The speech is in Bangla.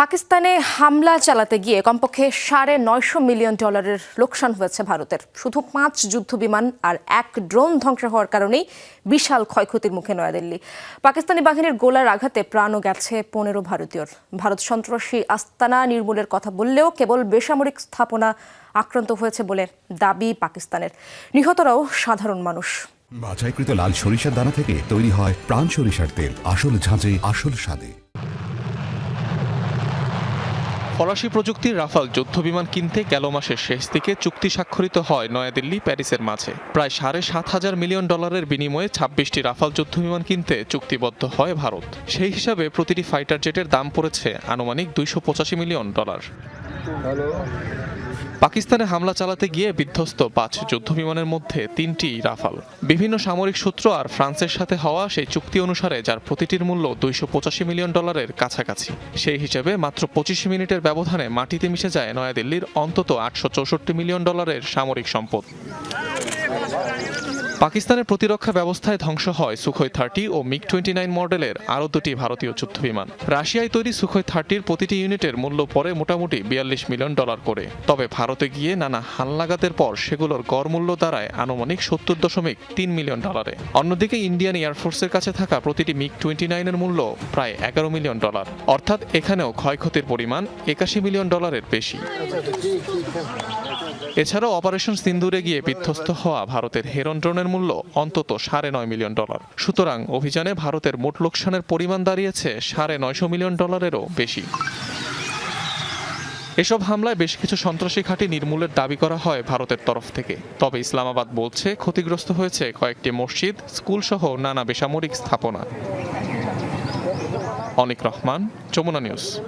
পাকিস্তানে হামলা চালাতে গিয়ে কমপক্ষে সাড়ে নয়শো মিলিয়ন ডলারের লোকসান হয়েছে ভারতের। শুধু পাঁচ যুদ্ধ বিমান আর এক ড্রোন ধ্বংস হওয়ার কারণেই বিশাল ক্ষয়ক্ষতির মুখে নয়াদিল্লি। পাকিস্তানি বাহিনীর গোলার আঘাতে প্রাণও গেছে পনেরো ভারতীয়র। ভারত সন্ত্রাসী আস্তানা নির্মূলের কথা বললেও কেবল বেসামরিক স্থাপনা আক্রান্ত হয়েছে বলে দাবি পাকিস্তানের। নিহতরাও সাধারণ মানুষ। বাছাইকৃত লাল সরিষার দানা থেকে তৈরি হয় প্রাণ সরিষার তেল। আসল ঝাঁঝে, আসল স্বাদে। ফরাসি প্রযুক্তির রাফাল যুদ্ধবিমান কিনতে গেল মাসের শেষ দিকে চুক্তি স্বাক্ষরিত হয় নয়াদিল্লি, প্যারিসের মাঝে। প্রায় সাড়ে সাত হাজার মিলিয়ন ডলারের বিনিময়ে ছাব্বিশটি রাফাল যুদ্ধবিমান কিনতে চুক্তিবদ্ধ হয় ভারত। সেই হিসাবে প্রতিটি ফাইটার জেটের দাম পড়েছে আনুমানিক দুইশো পঁচাশি মিলিয়ন ডলার। পাকিস্তানে হামলা চালাতে গিয়ে বিধ্বস্ত পাঁচ যুদ্ধবিমানের মধ্যে তিনটি রাফাল। বিভিন্ন সামরিক সূত্র আর ফ্রান্সের সাথে হওয়া সেই চুক্তি অনুসারে যার প্রতিটির মূল্য দুইশো পঁচাশি মিলিয়ন ডলারের কাছাকাছি। সেই হিসেবে মাত্র পঁচিশ মিনিটের ব্যবধানে মাটিতে মিশে যায় নয়াদিল্লির অন্তত আটশো চৌষট্টি মিলিয়ন ডলারের সামরিক সম্পদ। পাকিস্তানের প্রতিরক্ষা ব্যবস্থায় ধ্বংস হয় সুখোই থার্টি ও মিগ টোয়েন্টি নাইন মডেলের আরও দুটি ভারতীয় যুদ্ধবিমান রাশিয়ায় তৈরি সুখোই থার্টির প্রতিটি ইউনিটের মূল্য পড়ে মোটামুটি বিয়াল্লিশ মিলিয়ন ডলার করে। তবে ভারতে গিয়ে নানা হালনাগাদের পর সেগুলোর গড় মূল্য দাঁড়ায় আনুমানিক সত্তর দশমিক তিন মিলিয়ন ডলারে। অন্যদিকে ইন্ডিয়ান এয়ারফোর্সের কাছে থাকা প্রতিটি মিগ টোয়েন্টি নাইনের মূল্য প্রায় এগারো মিলিয়ন ডলার। অর্থাৎ এখানেও ক্ষয়ক্ষতির পরিমাণ একাশি মিলিয়ন ডলারের বেশি। এছাড়াও অপারেশন সিন্দুরে গিয়ে বিধ্বস্ত হওয়া ভারতের হেরন ড্রোনের মূল্য অন্তত সাড়ে নয় মিলিয়ন ডলার। সুতরাং অভিযানে ভারতের মোট লোকসানের পরিমাণ দাঁড়িয়েছে সাড়ে নয়শো মিলিয়ন ডলারেরও বেশি। এসব হামলায় বেশ কিছু সন্ত্রাসী ঘাঁটি নির্মূলের দাবি করা হয় ভারতের তরফ থেকে। তবে ইসলামাবাদ বলছে, ক্ষতিগ্রস্ত হয়েছে কয়েকটি মসজিদ স্কুল সহ নানা বেসামরিক স্থাপনা। অনিক রহমান, যমুনা নিউজ।